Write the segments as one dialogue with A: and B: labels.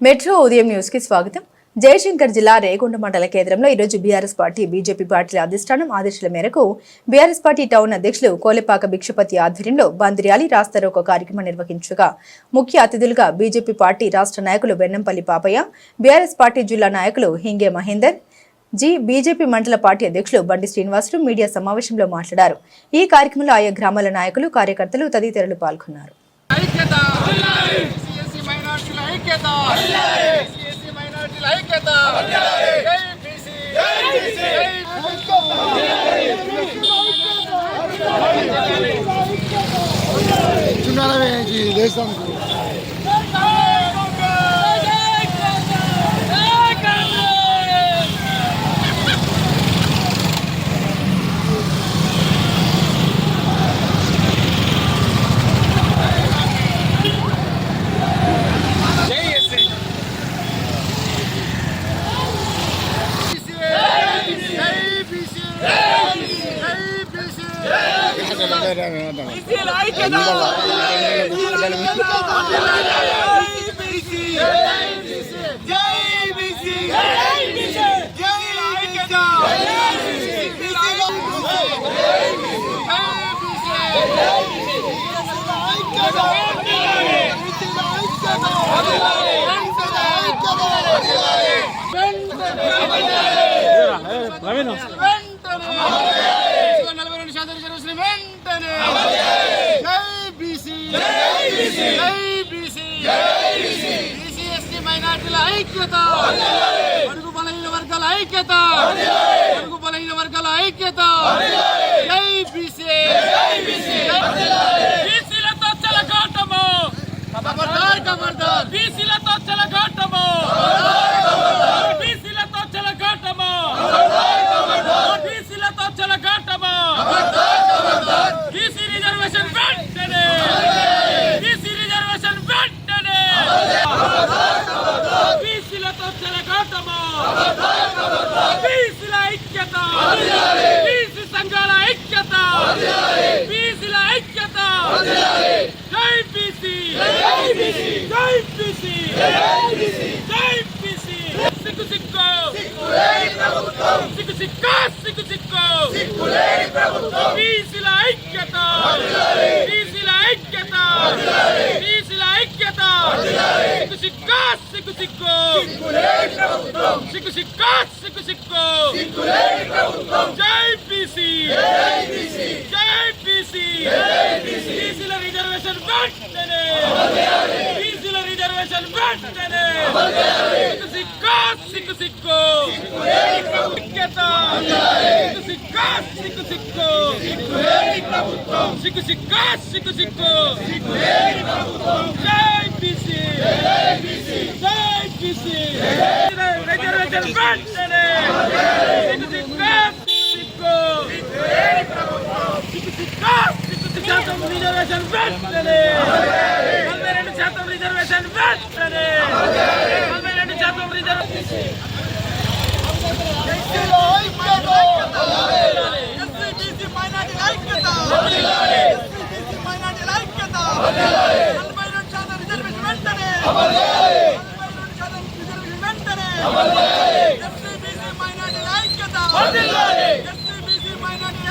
A: Metro ఉదయం న్యూస్కి స్వాగతం. జయశంకర్ జిల్లా రేగొండ మండల కేంద్రంలో ఈరోజు బీఆర్ఎస్ పార్టీ బీజేపీ పార్టీల అధిష్టానం ఆదేశాల మేరకు బీఆర్ఎస్ పార్టీ టౌన్ అధ్యక్షులు కోలెపాక భిక్షపతి ఆధ్వర్యంలో బంద్ ర్యాలీ రాస్తారు ఒక కార్యక్రమం నిర్వహించగా ముఖ్య అతిథులుగా బీజేపీ పార్టీ రాష్ట్ర నాయకులు బెన్నంపల్లి పాపయ్య బీఆర్ఎస్ పార్టీ జిల్లా నాయకులు హింగే మహేందర్ జి బీజేపీ మండల పార్టీ అధ్యక్షులు బండి శ్రీనివాసులు మీడియా సమావేశంలో మాట్లాడారు. ఈ కార్యక్రమంలో ఆయా గ్రామాల నాయకులు కార్యకర్తలు తదితరులు పాల్గొన్నారు
B: ఐక్యత సిఎస్సి మైనార్టీల ఐక్యత సిఎస్సి మైనార్టీల ఐక్యత జై బీసీ
C: చున్నాలే దేశం
B: జై బీసీ జై బీసీ జై బీసీ జై ఐక్యత నలభై రెండు శాతం రిజర్వేషన్ వెంటనే జై బీసీ. జై బీసీ. బీసీ ఎస్టీ మైనార్టీల ఐక్యత. అడుగు బలహీన వర్గాల ఐక్యత. అడుగు బలహీన వర్గాల ఐక్యత. జై బీసీ.
D: బీసీలతో చెలగాటము.
B: ఖబర్దార్ ఖబర్దార్
D: బీసీలతో చెలగాటము బీసీలతో చెలగాటము బీసీలతో చెలగాటము బీసీ రిజర్వేషన్ వెంటనే బీసీ రిజర్వేషన్ వెంటనే బీసీలతో చెలగాటము బీసీల ఐక్యత బీసీ సంఘాల ఐక్యత బీసీల ఐక్యత జై బీసీ జై బీసీ జై బీసీ జై బీసీ సిక్కు సిక్కు సిక్కు సిక్క సిక్కు సిక్కు బీసీల ఐక్యత బీసీల ఐక్యత బీసీల ఐక్యత సిక్కు సిక్క సిక్కు సిక్కు సిక్కు సిక్క సిక్కు సిక్కు జై బీసీ జై బీసీ బీసీల రిజర్వేషన్ వెంటనే బీసీల రిజర్వేషన్ వెంటనే సిక్కు సిక్కు సిక్కు సిక్కు జై బీసీ జై బీసీ రిజర్వేషన్ వెంటనే సిక్కు సిక్క సిక్కు సిక్కు సిక్కు శాతం రిజర్వేషన్ నలభై రెండు శాతం రిజర్వేషన్
B: ఎస్సీ మైనార్టీల ఐక్యత ఎస్సీ మైనార్టీల ఐక్యత నలభై రెండు శాతం రిజర్వేషన్ వెంటనే నలభై రెండు శాతం రిజర్వేషన్ వెంటనే ఎస్సీ బీసీ మైనార్టీల ఐక్యత ఎస్సీ బీసీ మైనార్టీల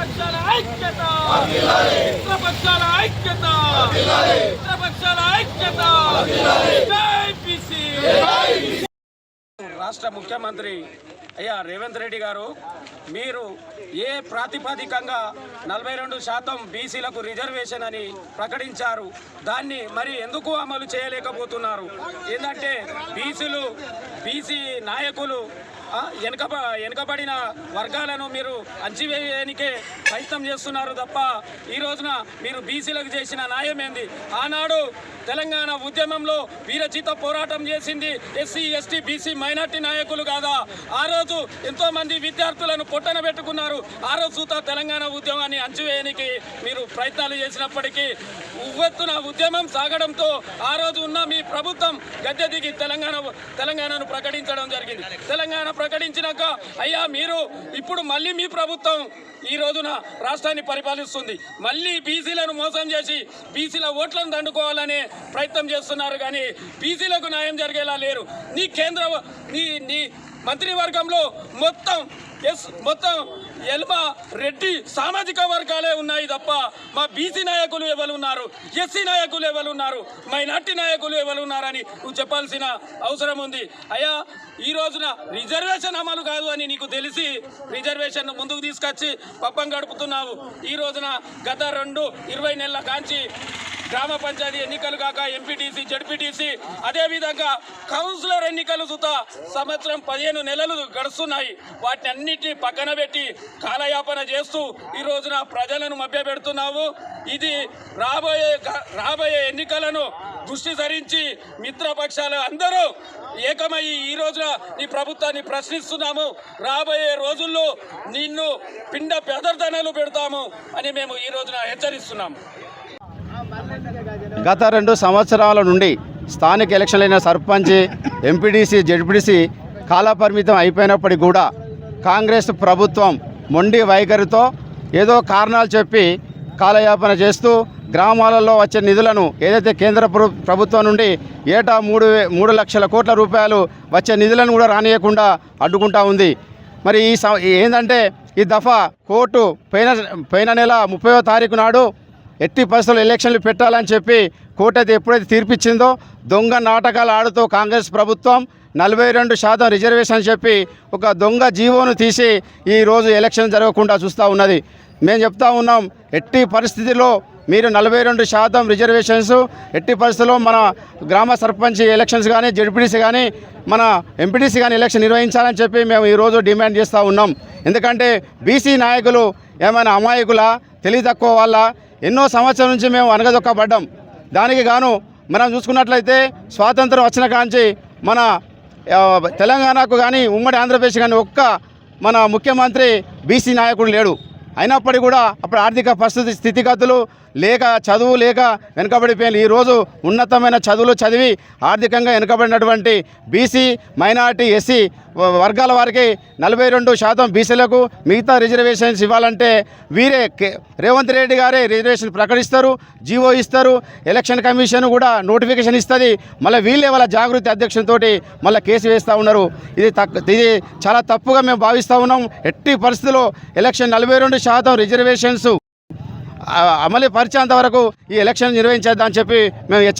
D: జై ఐక్యత! ఎస్సీ బీసీ ఐక్యత! ఎస్సీ బీసీ ఐక్యత! మిత్రపక్షాల ఐక్యత మిత్రపక్షాల ఐక్యత మిత్రపక్షాల ఐక్యత
E: రాష్ట్ర ముఖ్యమంత్రి అయ్యా రేవంత్ రెడ్డి గారు మీరు ఏ ప్రాతిపదికంగా నలభై రెండు శాతం బీసీలకు రిజర్వేషన్ అని ప్రకటించారు? దాన్ని మరి ఎందుకు అమలు చేయలేకపోతున్నారు? ఏంటంటే బీసీలు
D: బీసీ నాయకులు ఆ, వెనకబడిన వెనుకబడిన వర్గాలను మీరు అంచివేయనికే ప్రయత్నం చేస్తున్నారు తప్ప ఈ రోజున మీరు బీసీలకు చేసిన న్యాయం ఏంది? ఆనాడు తెలంగాణ ఉద్యమంలో వీరచిత పోరాటం చేసింది ఎస్సీ ఎస్టీ బీసీ మైనార్టీ నాయకులు కాదా? ఆ రోజు ఎంతో మంది విద్యార్థులను పొట్టన పెట్టుకున్నారు. ఆ రోజు సూత తెలంగాణ ఉద్యమాన్ని అంచువేయనికి మీరు ప్రయత్నాలు చేసినప్పటికీ ఉవ్వెత్తున ఉద్యమం సాగడంతో ఆ రోజు ఉన్న మీ ప్రభుత్వం గద్దె దిగి తెలంగాణ తెలంగాణను ప్రకటించడం జరిగింది. తెలంగాణ ప్రకటించినాక అయ్యా మీరు ఇప్పుడు మళ్ళీ మీ ప్రభుత్వం ఈ రోజున రాష్ట్రాన్ని పరిపాలిస్తుంది. మళ్ళీ బీసీలను మోసం చేసి బీసీల ఓట్లను దండుకోవాలనే ప్రయత్నం చేస్తున్నారు కానీ బీసీలకు న్యాయం జరిగేలా లేరు. నీ కేంద్ర నీ నీ మంత్రివర్గంలో మొత్తం ఎస్ మొత్తం ఎల్మ రెడ్డి సామాజిక వర్గాలే ఉన్నాయి తప్ప మా బీసీ నాయకులు ఎవరు ఉన్నారు ఎస్సీ నాయకులు ఎవరు ఉన్నారు మైనార్టీ నాయకులు ఎవరు ఉన్నారని నువ్వు చెప్పాల్సిన అవసరం ఉంది. అయ్యా ఈ రోజున రిజర్వేషన్ అమలు కాదు అని నీకు తెలిసి రిజర్వేషన్ ముందుకు తీసుకొచ్చి పప్పం గడుపుతున్నావు. ఈ రోజున గత రెండు ఇరవై నెలల కాంచి గ్రామ పంచాయతీ ఎన్నికలు కాక ఎంపీటీసీ జడ్పీటీసీ అదేవిధంగా కౌన్సిలర్ ఎన్నికలు సుత సంవత్సరం పదిహేను నెలలు గడుస్తున్నాయి. వాటిని అన్నిటిని పక్కన పెట్టి కాలయాపన చేస్తూ ఈ రోజున ప్రజలను మభ్యపెడుతున్నావు ఇది రాబోయే రాబోయే ఎన్నికలను దృష్టి సరించి మిత్రపక్షాలు అందరూ ఏకమయ్యి ఈ రోజున నీ ప్రభుత్వాన్ని ప్రశ్నిస్తున్నాము. రాబోయే రోజుల్లో నిన్ను పిండ పెదర్దనలు పెడతాము అని మేము ఈ రోజున హెచ్చరిస్తున్నాము.
F: గత రెండు సంవత్సరాల నుండి స్థానిక ఎలక్షన్లైన సర్పంచ్ ఎంపీడీసీ జడ్పీడీసీ కాలపరిమితం అయిపోయినప్పటికీ కూడా కాంగ్రెస్ ప్రభుత్వం మొండి వైఖరితో ఏదో కారణాలు చెప్పి కాలయాపన చేస్తూ గ్రామాలలో వచ్చే నిధులను ఏదైతే కేంద్ర ప్రభుత్వం నుండి ఏటా మూడు వే- మూడు లక్షల కోట్ల రూపాయలు వచ్చే నిధులను కూడా రానియకుండా అడ్డుకుంటా ఉంది. మరి ఈ ఏంటంటే ఈ దఫా కోర్టు పోయిన పోయిన నెల ముప్పైవ తారీఖు నాడు ఎట్టి పరిస్థితుల్లో ఎలక్షన్లు పెట్టాలని చెప్పి కోర్టు అయితే ఎప్పుడైతే తీర్పిచ్చిందో దొంగ నాటకాలు ఆడుతూ కాంగ్రెస్ ప్రభుత్వం నలభై రెండు శాతం రిజర్వేషన్ అని చెప్పి ఒక దొంగ జీవోను తీసి ఈరోజు ఎలక్షన్ జరగకుండా చూస్తూ ఉన్నది. మేము చెప్తా ఉన్నాం ఎట్టి పరిస్థితిలో మీరు నలభై రెండు శాతం రిజర్వేషన్స్ ఎట్టి పరిస్థితుల్లో మన గ్రామ సర్పంచ్ ఎలక్షన్స్ కానీ జడ్పీటీసీ కానీ మన ఎంపీటీసీ కానీ ఎలక్షన్ నిర్వహించాలని చెప్పి మేము ఈరోజు డిమాండ్ చేస్తూ ఉన్నాం. ఎందుకంటే బీసీ నాయకులు ఏమైనా అమాయకుల తెలివి తక్కువ వాళ్ళ ఎన్నో సంవత్సరాల నుంచి మేము అనగదొక్కబడ్డాం. దానికి గాను మనం చూసుకున్నట్లయితే స్వాతంత్రం వచ్చిన కాంచి మన తెలంగాణకు కానీ ఉమ్మడి ఆంధ్రప్రదేశ్ కానీ ఒక్క మన ముఖ్యమంత్రి బీసీ నాయకుడు లేడు. అయినప్పటికీ కూడా అప్పుడు ఆర్థిక పరిస్థితి స్థితిగతులు లేక చదువు లేక వెనుకబడిపోయిన ఈరోజు ఉన్నతమైన చదువులు చదివి ఆర్థికంగా వెనుకబడినటువంటి బీసీ మైనార్టీ ఎస్సీ వర్గాల వారికి నలభై రెండు శాతం బీసీలకు మిగతా రిజర్వేషన్స్ ఇవ్వాలంటే వీరే కే- రేవంత్ రెడ్డి గారే రిజర్వేషన్ ప్రకటిస్తారు జీవో ఇస్తారు ఎలక్షన్ కమిషన్ కూడా నోటిఫికేషన్ ఇస్తుంది మళ్ళీ వీళ్ళే వాళ్ళ జాగృతి అధ్యక్షులతో మళ్ళీ కేసు వేస్తూ ఉన్నారు. ఇది తక్ ఇది చాలా తప్పుగా మేము భావిస్తూ ఉన్నాం. ఎట్టి పరిస్థితుల్లో ఎలక్షన్ నలభై రెండు శాతం రిజర్వేషన్స్ అమలు పరిచేంత వరకు ఈ ఎలక్షన్ నిర్వహించేద్దామని చెప్పి మేము హెచ్చరి